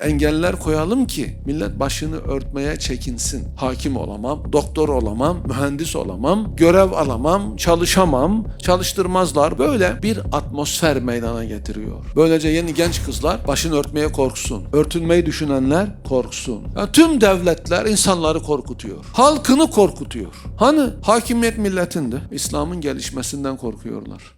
engeller koyalım ki millet başını örtmeye çekinsin. Hakim olamam, doktor olamam, mühendis olamam, görev alamam, çalışamam, çalıştırmazlar. Böyle bir atmosfer meydana getiriyor. Böylece yeni genç kızlar başını örtmeye korksun. Örtünmeyi düşünenler korksun. Ya tüm devletler insanları korkutuyor. Halkını korkutuyor. Hani hakimiyet milletinde İslam'ın gelişmesinden korkuyorlar.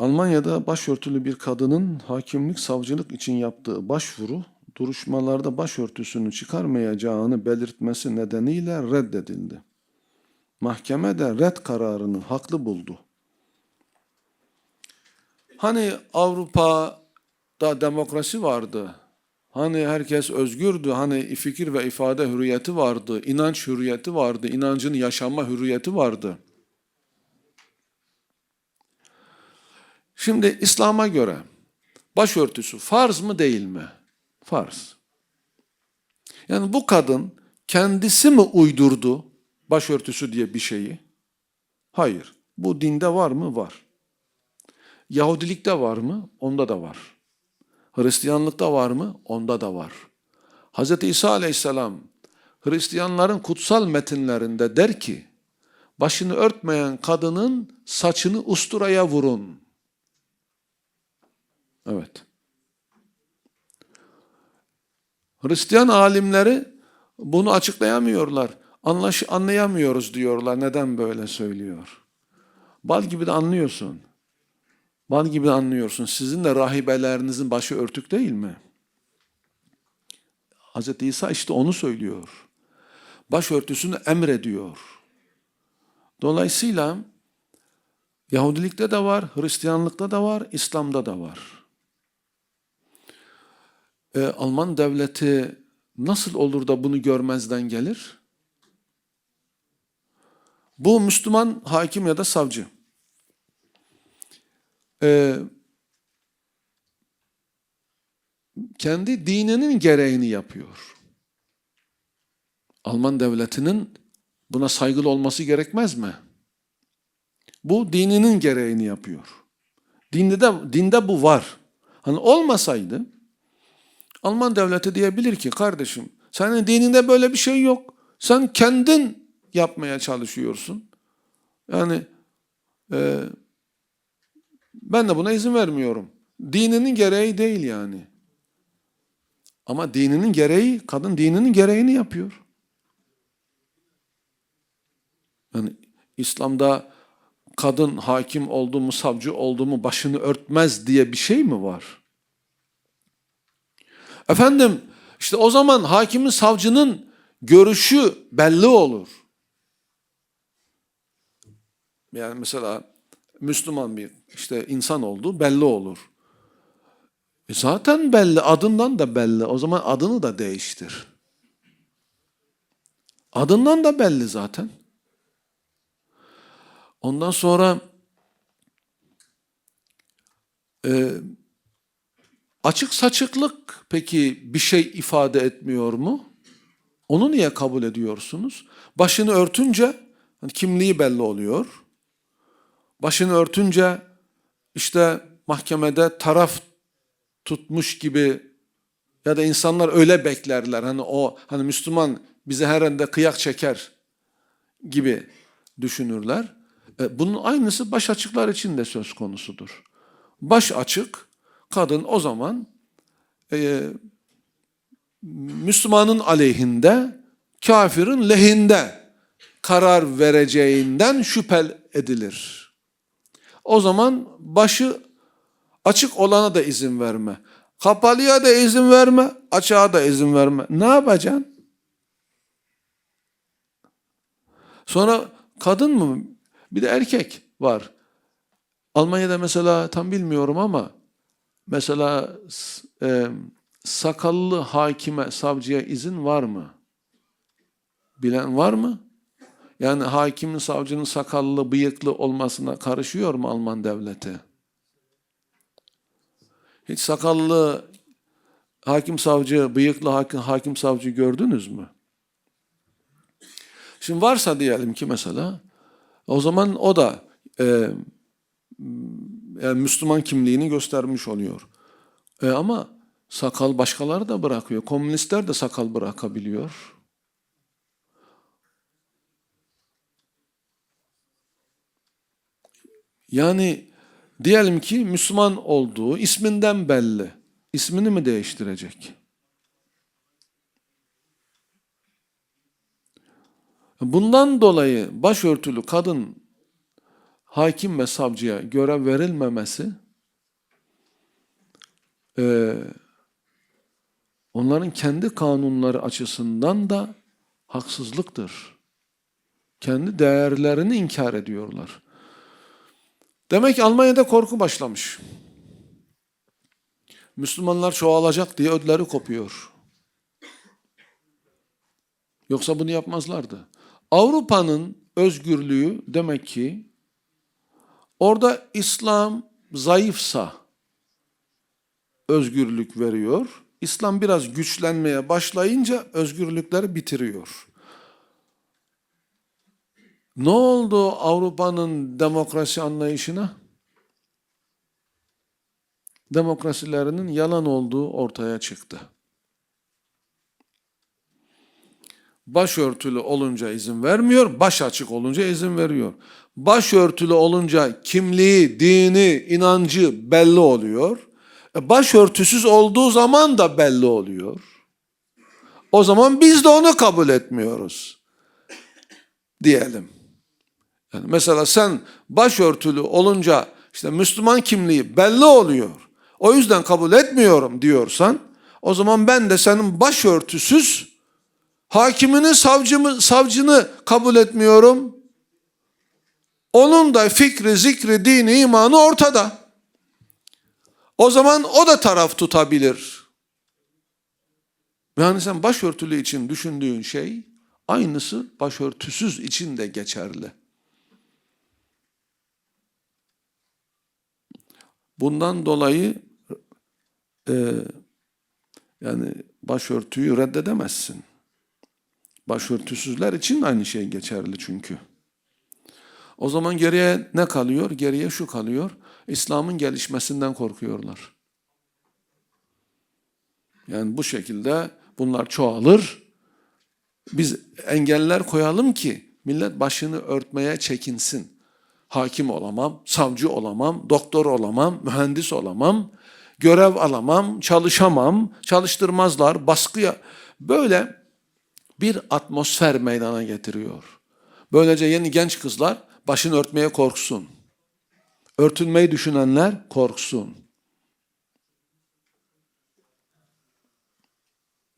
Almanya'da başörtülü bir kadının hakimlik savcılık için yaptığı başvuru duruşmalarda başörtüsünü çıkarmayacağını belirtmesi nedeniyle reddedildi. Mahkeme de red kararını haklı buldu. Hani Avrupa'da demokrasi vardı. Hani herkes özgürdü. Hani fikir ve ifade hürriyeti vardı. inanç hürriyeti vardı. inancını yaşama hürriyeti vardı. Şimdi İslam'a göre başörtüsü farz mı değil mi? Farz. Yani bu kadın kendisi mi uydurdu başörtüsü diye bir şeyi? Hayır. Bu dinde var mı? Var. Yahudilikte var mı? Onda da var. Hristiyanlıkta var mı? Onda da var. Hz. İsa aleyhisselam Hristiyanların kutsal metinlerinde der ki, başını örtmeyen kadının saçını usturaya vurun. Evet. Hristiyan alimleri bunu açıklayamıyorlar. Anlaş anlayamıyoruz diyorlar. Neden böyle söylüyor? Bal gibi de anlıyorsun. Bal gibi de anlıyorsun. Sizin de rahibelerinizin başı örtük değil mi? Hz. İsa işte onu söylüyor. Başörtüsünü emrediyor. Dolayısıyla Yahudilikte de var, Hristiyanlıkta da var, İslam'da da var. Ee, Alman devleti nasıl olur da bunu görmezden gelir? Bu Müslüman hakim ya da savcı. Ee, kendi dininin gereğini yapıyor. Alman devletinin buna saygılı olması gerekmez mi? Bu dininin gereğini yapıyor. Dinde de dinde bu var. Hani olmasaydı Alman devleti diyebilir ki kardeşim senin dininde böyle bir şey yok. Sen kendin yapmaya çalışıyorsun. Yani e, ben de buna izin vermiyorum. Dininin gereği değil yani. Ama dininin gereği, kadın dininin gereğini yapıyor. Yani İslam'da kadın hakim oldu mu, savcı oldu mu başını örtmez diye bir şey mi var? Efendim işte o zaman hakimin, savcının görüşü belli olur. Yani mesela Müslüman bir işte insan olduğu belli olur. E zaten belli, adından da belli. O zaman adını da değiştir. Adından da belli zaten. Ondan sonra e, açık saçıklık peki bir şey ifade etmiyor mu? Onu niye kabul ediyorsunuz? Başını örtünce hani kimliği belli oluyor. Başını örtünce işte mahkemede taraf tutmuş gibi ya da insanlar öyle beklerler. Hani o hani Müslüman bize her anda kıyak çeker gibi düşünürler. E, bunun aynısı baş açıklar için de söz konusudur. Baş açık, kadın o zaman e, Müslümanın aleyhinde, kafirin lehinde karar vereceğinden şüphel edilir. O zaman başı açık olana da izin verme. Kapalıya da izin verme, açığa da izin verme. Ne yapacaksın? Sonra kadın mı bir de erkek var. Almanya'da mesela tam bilmiyorum ama mesela e, sakallı hakime, savcıya izin var mı? Bilen var mı? Yani hakimin, savcının sakallı, bıyıklı olmasına karışıyor mu Alman devleti? Hiç sakallı hakim savcı, bıyıklı hakim, hakim savcı gördünüz mü? Şimdi varsa diyelim ki mesela o zaman o da e, yani Müslüman kimliğini göstermiş oluyor. E, ama Sakal başkaları da bırakıyor. Komünistler de sakal bırakabiliyor. Yani diyelim ki Müslüman olduğu isminden belli. İsmini mi değiştirecek? Bundan dolayı başörtülü kadın hakim ve savcıya görev verilmemesi e, onların kendi kanunları açısından da haksızlıktır. Kendi değerlerini inkar ediyorlar. Demek Almanya'da korku başlamış. Müslümanlar çoğalacak diye ödleri kopuyor. Yoksa bunu yapmazlardı. Avrupa'nın özgürlüğü demek ki orada İslam zayıfsa özgürlük veriyor. İslam biraz güçlenmeye başlayınca özgürlükleri bitiriyor. Ne oldu Avrupa'nın demokrasi anlayışına? Demokrasilerinin yalan olduğu ortaya çıktı. Başörtülü olunca izin vermiyor, baş açık olunca izin veriyor. Başörtülü olunca kimliği, dini, inancı belli oluyor. E, Başörtüsüz olduğu zaman da belli oluyor. O zaman biz de onu kabul etmiyoruz. Diyelim. Yani mesela sen başörtülü olunca işte Müslüman kimliği belli oluyor. O yüzden kabul etmiyorum diyorsan o zaman ben de senin başörtüsüz hakimini, savcımı, savcını kabul etmiyorum. Onun da fikri, zikri, dini, imanı ortada. O zaman o da taraf tutabilir. Yani sen başörtülü için düşündüğün şey aynısı başörtüsüz için de geçerli. Bundan dolayı e, yani başörtüyü reddedemezsin. Başörtüsüzler için aynı şey geçerli çünkü. O zaman geriye ne kalıyor? Geriye şu kalıyor. İslam'ın gelişmesinden korkuyorlar. Yani bu şekilde bunlar çoğalır. Biz engeller koyalım ki millet başını örtmeye çekinsin. Hakim olamam, savcı olamam, doktor olamam, mühendis olamam, görev alamam, çalışamam, çalıştırmazlar, baskıya. Böyle bir atmosfer meydana getiriyor. Böylece yeni genç kızlar başını örtmeye korksun. Örtülmeyi düşünenler korksun.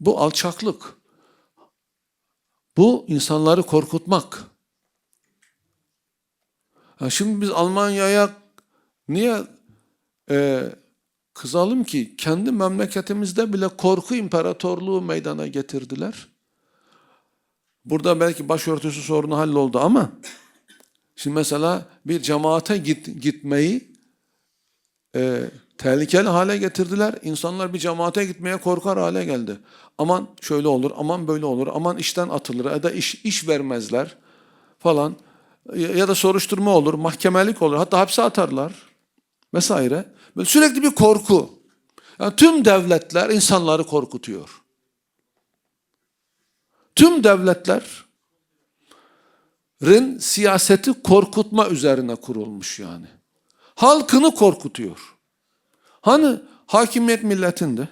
Bu alçaklık. Bu insanları korkutmak. Ha şimdi biz Almanya'ya niye e, kızalım ki? Kendi memleketimizde bile korku imparatorluğu meydana getirdiler. Burada belki başörtüsü sorunu halloldu ama şimdi mesela bir cemaate git, gitmeyi e, tehlikeli hale getirdiler. İnsanlar bir cemaate gitmeye korkar hale geldi. Aman şöyle olur, aman böyle olur, aman işten atılır ya da iş, iş vermezler falan. Ya da soruşturma olur, mahkemelik olur, hatta hapse atarlar vesaire. Böyle sürekli bir korku. Yani tüm devletler insanları korkutuyor. Tüm devletlerin siyaseti korkutma üzerine kurulmuş yani. Halkını korkutuyor. Hani hakimiyet milletinde?